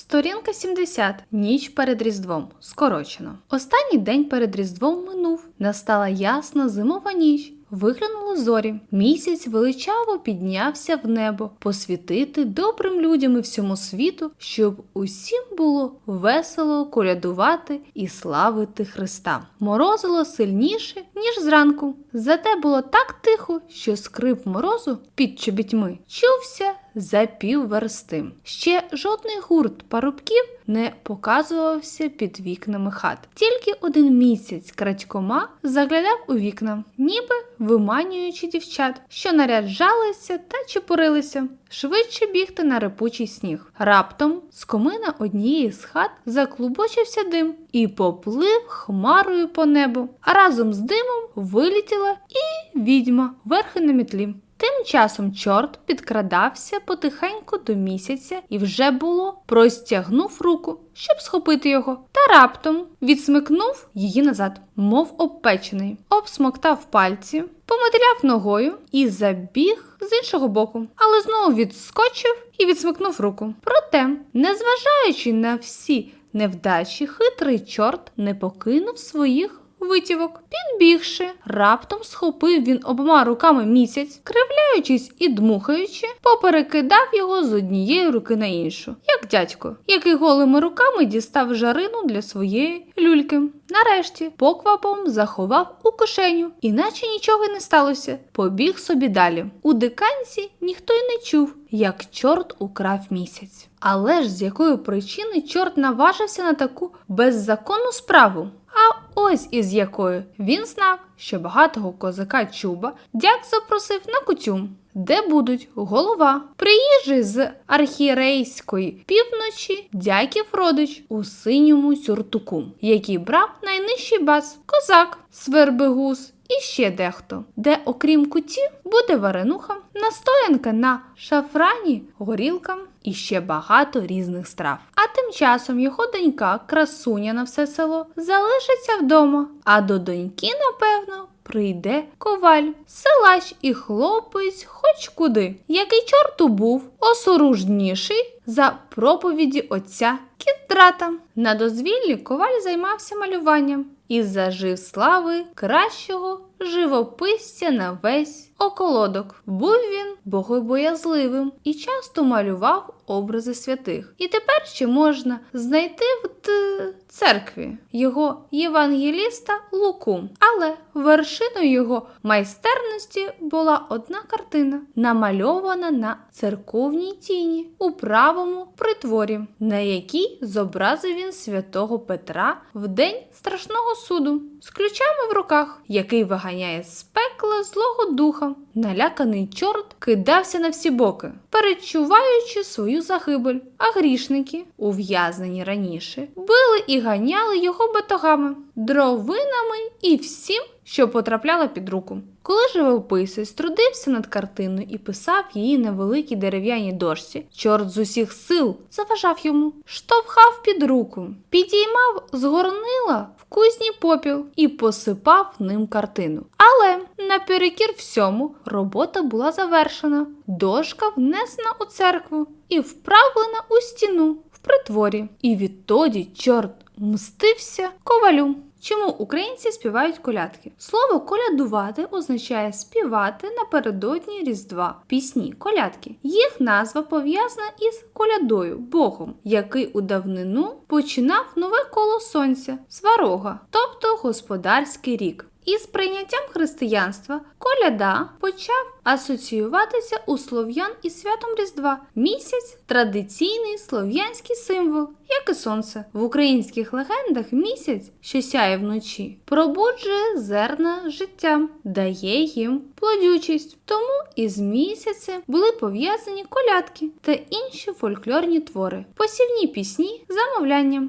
Сторінка 70. Ніч перед Різдвом. Скорочено. Останній день перед Різдвом минув. Настала ясна зимова ніч. Виглянули зорі. Місяць величаво піднявся в небо, посвітити добрим людям і всьому світу, щоб усім було весело колядувати і славити Христа. Морозило сильніше, ніж зранку. Зате було так тихо, що скрип морозу під чобітьми чувся за пів версти. Ще жодний гурт парубків не показувався під вікнами хат. Тільки один місяць крадькома заглядав у вікна, ніби виманюючи дівчат, що наряджалися та чепурилися. Швидше бігти на репучий сніг. Раптом з комина однієї з хат заклубочився дим і поплив хмарою по небу. А разом з димом вилетіла і відьма верхи на мітлі. Тим часом чорт підкрадався потихеньку до місяця і вже було простягнув руку, щоб схопити його, та раптом відсмикнув її назад, мов обпечений, обсмоктав пальці, помиляв ногою і забіг з іншого боку, але знову відскочив і відсмикнув руку. Проте, незважаючи на всі невдачі, хитрий чорт не покинув своїх витівок. Підбігши, раптом схопив він обома руками місяць, кривляючись і дмухаючи, поперекидав його з однієї руки на іншу, як дядько, який голими руками дістав жарину для своєї люльки. Нарешті поквапом заховав у кишеню, іначе нічого й не сталося. Побіг собі далі. У диканці ніхто й не чув, як чорт украв місяць. Але ж з якої причини чорт наважився на таку беззаконну справу? Ось із якою він знав, що багатого козака Чуба дяк запросив на кутю, де будуть голова, приїжджий з архірейської півночі дяків родич у синьому сюртуку, який брав найнижчий бас, козак, свербигус і ще дехто, де, окрім куті, буде варенуха, настоянка на шафрані, горілка і ще багато різних страв. А тим часом його донька, красуня на все село, залишиться вдома, а до доньки, напевно, прийде коваль, силач і хлопець хоч куди, який чорту був осоружніший за проповіді отця Кідрата. На дозвіллі коваль займався малюванням і зажив слави кращого живописця на весь околодок. Був він богобоязливим і часто малював образи святих. І тепер ще можна знайти в церкві його євангеліста Луку. Але вершиною його майстерності була одна картина, намальована на церковній тіні у правому притворі, на якій зобразив він святого Петра в день страшного суду з ключами в руках, який виганяє з пекла злого духа. Наляканий чорт кидався на всі боки, перечуваючи свою загибель. А грішники, ув'язнені раніше, били і ганяли його батогами, дровинами і всім, що потрапляло під руку. Коли живописець трудився над картиною і писав її на великій дерев'яній дошці, чорт з усіх сил заважав йому, штовхав під руку, підіймав з горнила в кузні попіл і посипав ним картину. Але наперекір всьому робота була завершена. Дошка внесена у церкву і вправлена у стіну в притворі. І відтоді чорт мстився ковалю. Чому українці співають колядки? Слово колядувати означає співати напередодні Різдва пісні колядки. Їх назва пов'язана із колядою, Богом, який у давнину починав нове коло сонця, сварога, тобто господарський рік. Із прийняттям християнства коляда почав асоціюватися у слов'ян із святом Різдва. Місяць традиційний слов'янський символ, як і сонце. В українських легендах місяць, що сяє вночі, пробуджує зерна життя, дає їм плодючість. Тому із місяцем були пов'язані колядки та інші фольклорні твори, посівні пісні, замовляння.